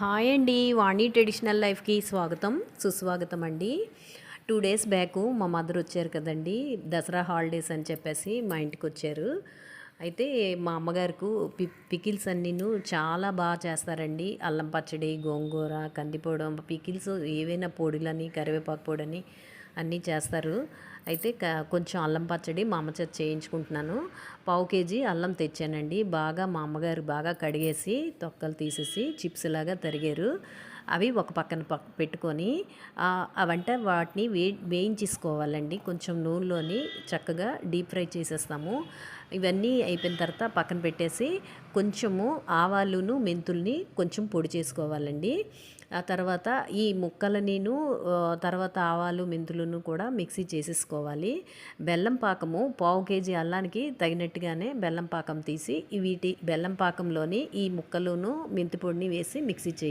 Hi అండి. వాణి traditional లైఫ్కి స్వాగతం సుస్వాగతం అండి. టూ డేస్ బ్యాక్ మా మదర్ వచ్చారు కదండి. దసరా హాలిడేస్ అని చెప్పేసి మా ఇంటికి వచ్చారు. అయితే మా అమ్మగారికి పి పికిల్స్ అన్నీను చాలా బాగా చేస్తారండి. అల్లం పచ్చడి గోంగూర కందిపోవడం పికిల్స్ ఏవైనా పొడులని కరివేపాకు పొడని అన్నీ చేస్తారు. అయితే క- కొంచెం అల్లం పచ్చడి మా అమ్మ చేత చేయించుకుంటున్నాను. పావు కేజీ అల్లం తెచ్చానండి. బాగా మా అమ్మగారు బాగా కడిగేసి తొక్కలు తీసేసి చిప్స్ లాగా తరిగారు. అవి ఒక పక్కన పక్క పెట్టుకొని అవంటే వాటిని వే వేయించేసుకోవాలండి. కొంచెం నూనెలోని చక్కగా డీప్ ఫ్రై చేసేస్తాము. ఇవన్నీ అయిపోయిన తర్వాత పక్కన పెట్టేసి కొంచెము ఆవాలును మెంతుల్ని కొంచెం పొడి చేసుకోవాలండి. ఆ తర్వాత ఈ ముక్కలనిను తర్వాత ఆవాలు మెంతులను కూడా మిక్సీ చేసేసుకోవాలి. బెల్లం పాకము పావు కేజీ అల్లానికి తగినట్టుగానే బెల్లం పాకం తీసి వీటి బెల్లం పాకంలోని ఈ ముక్కలను మెంతి పొడిని వేసి మిక్సీ చేయి